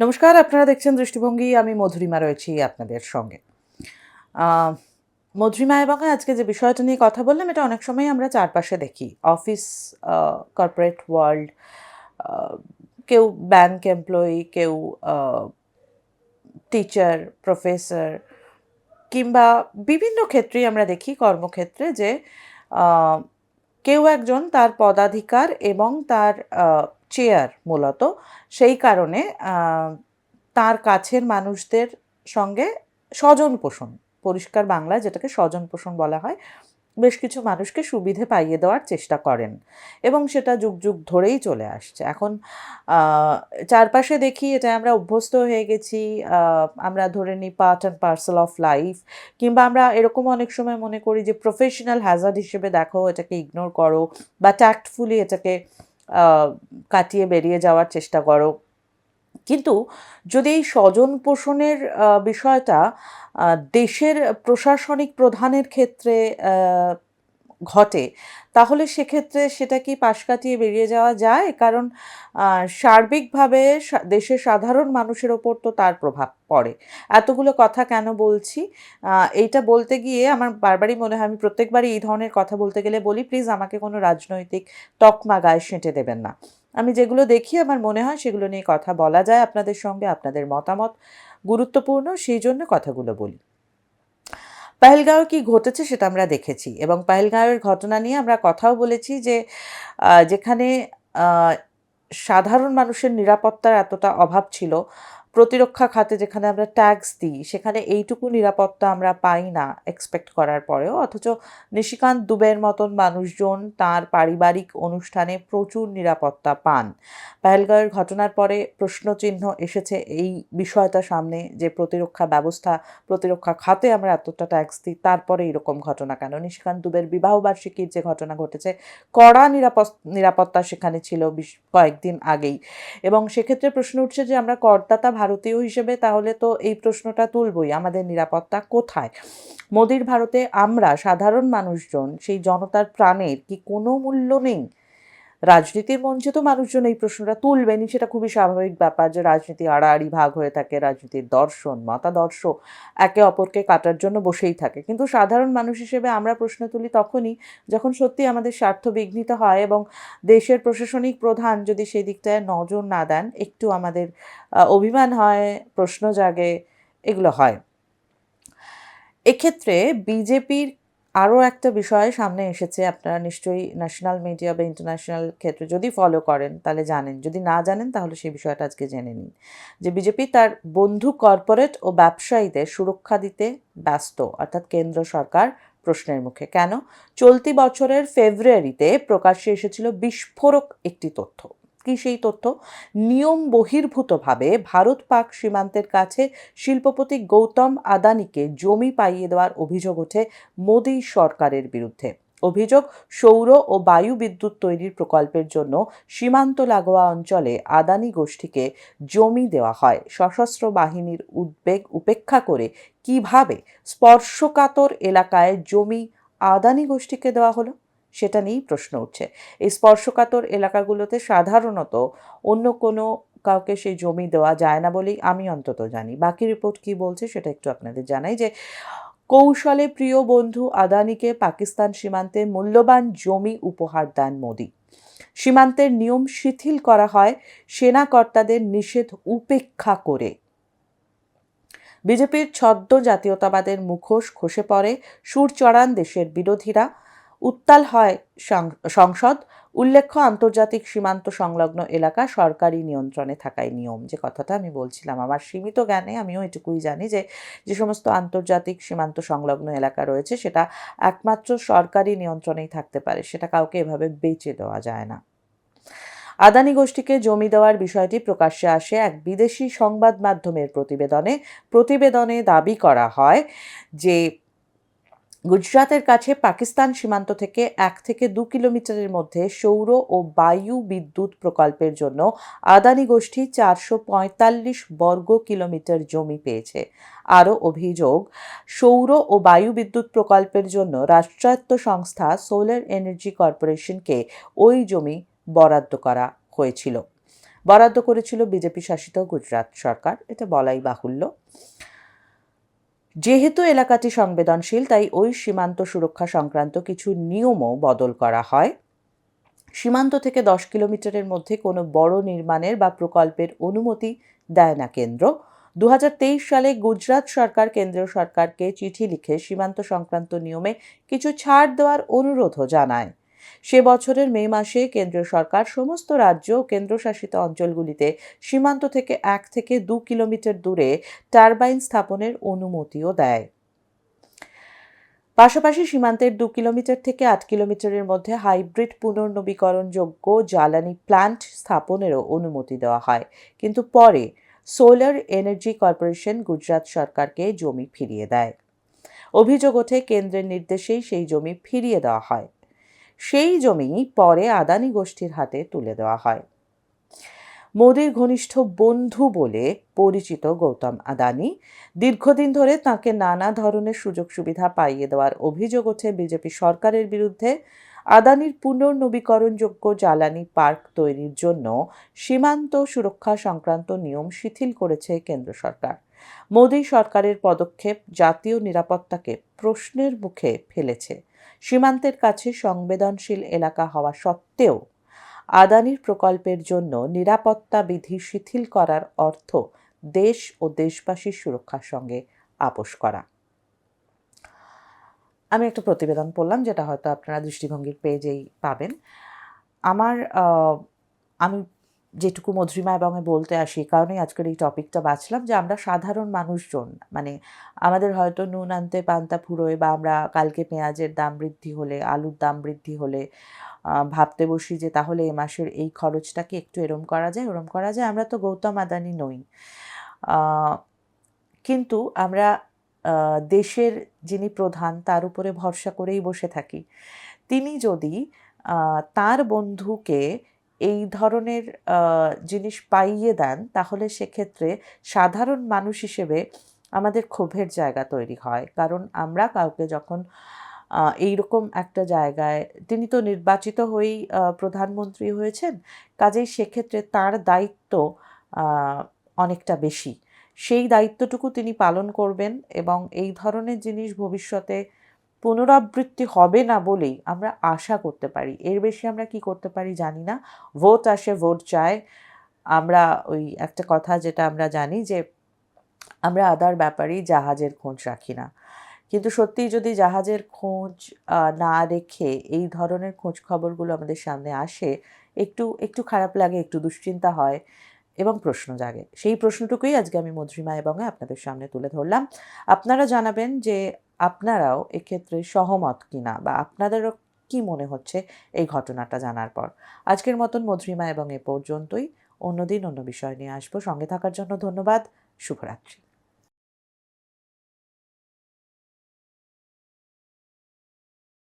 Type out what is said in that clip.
নমস্কার, আপনারা দেখছেন দৃষ্টিভঙ্গি। আমি মধুরিমা রয়েছি আপনাদের সঙ্গে। মধুরিমা এবং আজকে যে বিষয়টা নিয়ে কথা বললাম, এটা অনেক সময় আমরা চারপাশে দেখি। অফিস কর্পোরেট ওয়ার্ল্ড কেউ ব্যাংক এমপ্লয়ি কেউ টিচার প্রফেসর কিংবা বিভিন্ন ক্ষেত্রেই আমরা দেখি কর্মক্ষেত্রে যে কেউ একজন তার পদাধিকার এবং তার চেয়ার মূলত, সেই কারণে তার কাছের মানুষদের সঙ্গে স্বজন পোষণ, পরিষ্কার বাংলায় যেটাকে স্বজন পোষণ বলা হয়, বেশ কিছু মানুষকে সুবিধে পাইয়ে দেওয়ার চেষ্টা করেন এবং সেটা যুগ যুগ ধরেই চলে আসছে। এখন চারপাশে দেখি এটা আমরা অভ্যস্ত হয়ে গেছি আমরা ধরে নিই part and parcel of life কিংবা আমরা এরকম অনেক সময় মনে করি যে প্রফেশনাল হ্যাজার্ড হিসেবে দেখো, এটাকে ইগনোর করো বা ট্যাক্টফুলি এটাকে কাটিয়ে বেরিয়ে যাওয়ার চেষ্টা করো। কিন্তু যদি এই স্বজন পোষণের বিষয়টা দেশের প্রশাসনিক প্রধানের ক্ষেত্রে ঘটে। তাহলে সেক্ষেত্রে সেটা কি পাশ কাটিয়ে বেরিয়ে যাওয়া যায়? কারণ সার্বিকভাবে দেশের সাধারণ মানুষের ওপর তো তার প্রভাব পড়ে। এতগুলো কথা কেন বলছি? এইটা বলতে গিয়ে আমার বারবারই মনে হয়, আমি প্রত্যেকবারই এই ধরনের কথা বলতে গেলে বলি, প্লিজ আমাকে কোনো রাজনৈতিক তকমা গায়ে সেঁটে দেবেন না। আমি যেগুলো দেখি, আমার মনে হয় সেগুলো নিয়ে কথা বলা যায় আপনাদের সঙ্গে, আপনাদের মতামত গুরুত্বপূর্ণ, সেই জন্য কথাগুলো বলি। পাহেলগাঁও কি ঘটেছে সেটা আমরা দেখেছি এবং পাহেলগাঁওয়ের ঘটনা নিয়ে আমরা কথাও বলেছি যে যেখানে সাধারণ মানুষের নিরাপত্তার এতটা অভাব ছিল প্রতিরক্ষা খাতে যেখানে আমরা ট্যাক্স দিই, সেখানে এইটুকু নিরাপত্তা আমরা পাই না এক্সপেক্ট করার পরেও। অথচ নিশিকান্ত দুবের মতন মানুষজন তার পারিবারিক অনুষ্ঠানে প্রচুর নিরাপত্তা পান। পাহেলগাঁওয়ের ঘটনার পরে প্রশ্নচিহ্ন এসেছে এই বিষয়টা সামনে যে প্রতিরক্ষা ব্যবস্থা, প্রতিরক্ষা খাতে আমরা এতটা ট্যাক্স দিই, তারপরে এরকম ঘটনা কেন? নিশিকান্ত দুবের বিবাহবার্ষিকীর যে ঘটনা ঘটেছে, কড়া নিরাপত্তা সেখানে ছিল কয়েকদিন আগেই। এবং সেক্ষেত্রে প্রশ্ন উঠছে যে আমরা করদাতা ভারতীয় হিসেবে তাহলে তো এই প্রশ্নটা তুলবই, আমাদের নিরাপত্তা কোথায়? মোদির ভারতে আমরা সাধারণ মানুষজন, সেই জনতার প্রাণের কি কোনো মূল্য নেই? রাজনীতির মঞ্চে তো মানুষজন এই প্রশ্নটা তুলবেনই, সেটা খুবই স্বাভাবিক ব্যাপার যে রাজনীতি আড়াআড়ি ভাগ হয়ে থাকে, রাজনীতির দর্শন, মতাদর্শ একে অপরকে কাটার জন্য বসেই থাকে। কিন্তু সাধারণ মানুষ হিসেবে আমরা প্রশ্ন তুলি তখনই যখন সত্যি আমাদের স্বার্থ বিঘ্নিত হয় এবং দেশের প্রশাসনিক প্রধান যদি সেই দিকটায় নজর না দেন, একটু আমাদের অভিমান হয়, প্রশ্ন জাগে, এগুলো হয়। এক্ষেত্রে বিজেপির আরও একটা বিষয় সামনে এসেছে, আপনারা নিশ্চয়ই ন্যাশনাল মিডিয়া বা ইন্টারন্যাশনাল ক্ষেত্রে যদি ফলো করেন, তাহলে জানেন। যদি না জানেন, তাহলে সেই বিষয়টা আজকে জেনে নিন। যে বিজেপি তার বন্ধু কর্পোরেট ও ব্যবসায়ীদের সুরক্ষা দিতে ব্যস্ত, অর্থাৎ কেন্দ্র সরকার প্রশ্নের মুখে। কেন? চলতি বছরের ফেব্রুয়ারিতে প্রকাশ্যে এসেছিল বিস্ফোরক একটি তথ্য। কি সেই তথ্য। নিয়ম বহির্ভূতভাবে ভারত পাক সীমান্তের কাছে শিল্পপতি গৌতম আদানিকে জমি পাইয়ে দেওয়ার অভিযোগ ওঠে মোদী সরকারের বিরুদ্ধে। অভিযোগ, সৌর ও বায়ু বিদ্যুৎ তৈরির প্রকল্পের জন্য সীমান্ত লাগোয়া অঞ্চলে আদানি গোষ্ঠীকে জমি দেওয়া হয়। সশস্ত্র বাহিনীর উদ্বেগ উপেক্ষা করে কীভাবে স্পর্শকাতর এলাকায় জমি আদানি গোষ্ঠীকে দেওয়া হলো? সেটা নিয়েই প্রশ্ন উঠছে। এই স্পর্শকাতর এলাকাগুলোতে সাধারণত অন্য কোনো কাউকে সেই জমি দেওয়া যায় না বলেই আমি অন্তত জানি। বাকি রিপোর্ট কি বলছে সেটা একটু আপনাদের জানাই যে, কৌশলে প্রিয় বন্ধু আদানিকে পাকিস্তান সীমান্তে মূল্যবান জমি উপহার দেন মোদি। সীমান্তের নিয়ম শিথিল করা হয় সেনা কর্তাদের নিষেধ উপেক্ষা করে। বিজেপির ছদ্ম জাতীয়তাবাদের মুখোশ খসে পড়ে, সুর চড়ান দেশের বিরোধীরা। উত্তাল হয় সংসদ। উল্লেখ্য, আন্তর্জাতিক সীমান্ত সংলগ্ন এলাকা সরকারি নিয়ন্ত্রণে থাকায় নিয়ম। যে কথাটা আমি বলছিলাম, আমার সীমিত জ্ঞানে আমিও এটুকুই জানি যে যে সমস্ত আন্তর্জাতিক সীমান্ত সংলগ্ন এলাকা রয়েছে, সেটা একমাত্র সরকারি নিয়ন্ত্রণেই থাকতে পারে। সেটা কাউকে এভাবে বেচে দেওয়া যায় না। আদানি গোষ্ঠীকে জমি দেওয়ার বিষয়টি প্রকাশ্যে আসে এক বিদেশি সংবাদ মাধ্যমের প্রতিবেদনে। প্রতিবেদনে দাবি করা হয় যে গুজরাতের কাছে পাকিস্তান সীমান্ত থেকে এক থেকে দু কিলোমিটারের মধ্যে সৌর ও বায়ু বিদ্যুৎ প্রকল্পের জন্য আদানি গোষ্ঠী চারশো পঁয়তাল্লিশ বর্গ কিলোমিটার জমি পেয়েছে। আরও অভিযোগ, সৌর ও বায়ু বিদ্যুৎ প্রকল্পের জন্য রাষ্ট্রায়ত্ত সংস্থা সোলার এনার্জি কর্পোরেশনকে ওই জমি বরাদ্দ করা হয়েছিল। বরাদ্দ করেছিল বিজেপি শাসিত গুজরাট সরকার। এটা বলাই বাহুল্য। যেহেতু এলাকাটি সংবেদনশীল, তাই ওই সীমান্ত সুরক্ষা সংক্রান্ত কিছু নিয়মও বদল করা হয়। সীমান্ত থেকে দশ কিলোমিটারের মধ্যে কোনো বড় নির্মাণের বা প্রকল্পের অনুমতি দেয় না কেন্দ্র। দু হাজার তেইশ সালে গুজরাট সরকার কেন্দ্রীয় সরকারকে চিঠি লিখে সীমান্ত সংক্রান্ত নিয়মে কিছু ছাড় দেওয়ার অনুরোধও জানায়। সে বছরের মে মাসে কেন্দ্রীয় সরকার সমস্ত রাজ্য ও কেন্দ্রশাসিত অঞ্চলগুলিতে সীমান্ত থেকে এক থেকে দু কিলোমিটার দূরে টারবাইন স্থাপনের অনুমতিও দেয়। পাশাপাশি সীমান্তের দু কিলোমিটার থেকে আট কিলোমিটারের মধ্যে হাইব্রিড পুনর্নবীকরণযোগ্য জ্বালানি প্ল্যান্ট স্থাপনেরও অনুমতি দেওয়া হয়। কিন্তু পরে সোলার এনার্জি কর্পোরেশন গুজরাট সরকারকে জমি ফিরিয়ে দেয়। অভিযোগ ওঠে, কেন্দ্রের নির্দেশেই সেই জমি ফিরিয়ে দেওয়া হয়। সেই জমি পরে আদানি গোষ্ঠীর হাতে তুলে দেওয়া হয়। মোদীর ঘনিষ্ঠ বন্ধু বলে পরিচিত গৌতম আদানি দীর্ঘদিন ধরে তাকে নানা ধরনের সুযোগ সুবিধা পাইয়ে দেওয়ার অভিযোগ ওঠে বিজেপি সরকারের বিরুদ্ধে। আদানির পুনর্নবীকরণযোগ্য জ্বালানি পার্ক তৈরির জন্য সীমান্ত সুরক্ষা সংক্রান্ত নিয়ম শিথিল করেছে কেন্দ্র সরকার। মোদী সরকারের পদক্ষেপ জাতীয় নিরাপত্তাকে প্রশ্নের মুখে ফেলেছে। সীমান্তের কাছে সংবেদনশীল এলাকা হওয়া সত্ত্বেও আদানির প্রকল্পের জন্য নিরাপত্তা বিধি শিথিল করার অর্থ দেশ ও দেশবাসীর সুরক্ষার সঙ্গে আপোষ করা। আমি একটা প্রতিবেদন পড়লাম যেটা হয়তো আপনারা দৃষ্টিভঙ্গির পেজেই পাবেন। আমার আমি যেটুকু মধুরিমা এবং বলতে আসি কারণেই আজকের এই টপিকটা বাছলাম যে আমরা সাধারণ মানুষজন মানে আমাদের হয়তো নুন আনতে পান্তা ফুরোয় বা আমরা কালকে পেঁয়াজের দাম বৃদ্ধি হলে, আলুর দাম বৃদ্ধি হলে ভাবতে বসি যে তাহলে এ মাসের এই খরচটাকে একটু এরম করা যায়, ওরম করা যায়, আমরা তো গৌতম আদানি নই। কিন্তু আমরা দেশের যিনি প্রধান তার উপরে ভরসা করেই বসে থাকি। তিনি যদি তার বন্ধুকে এই ধরনের জিনিস পাইয়ে দেন, তাহলে সেক্ষেত্রে সাধারণ মানুষ হিসেবে আমাদের ক্ষোভের জায়গা তৈরি হয়। কারণ আমরা কাউকে যখন এইরকম একটা জায়গায়, তিনি তো নির্বাচিত হয়েই প্রধানমন্ত্রী হয়েছেন, কাজেই সেক্ষেত্রে তার দায়িত্ব অনেকটা বেশি। সেই দায়িত্বটুকু তিনি পালন করবেন এবং এই ধরনের জিনিস ভবিষ্যতে পুনরাবৃত্তি হবে না বলেই আমরা আশা করতে পারি। এর বেশি আমরা কি করতে পারি জানি না। ভোট আসে, ভোট চায় আমরা ওই একটা কথা যেটা আমরা জানি যে, আমরা আদার ব্যাপারেই জাহাজের খোঁজ রাখি না। কিন্তু সত্যিই যদি জাহাজের খোঁজ না রেখে এই ধরনের খোঁজ খবরগুলো আমাদের সামনে আসে, একটু একটু খারাপ লাগে, একটু দুশ্চিন্তা হয় এবং প্রশ্ন জাগে। সেই প্রশ্নটুকুই আজকে আমি মধুরিমা এবং আপনাদের সামনে তুলে ধরলাম। আপনারা জানাবেন যে আপনারাও এক্ষেত্রে সহমত কিনা বা আপনাদেরও কি মনে হচ্ছে এই ঘটনাটা জানার পর? আজকের মতন মধুরিমা এবং এ পর্যন্তই। অন্যদিন অন্য বিষয় নিয়ে আসব। সঙ্গে থাকার জন্য ধন্যবাদ। শুভরাত্রি।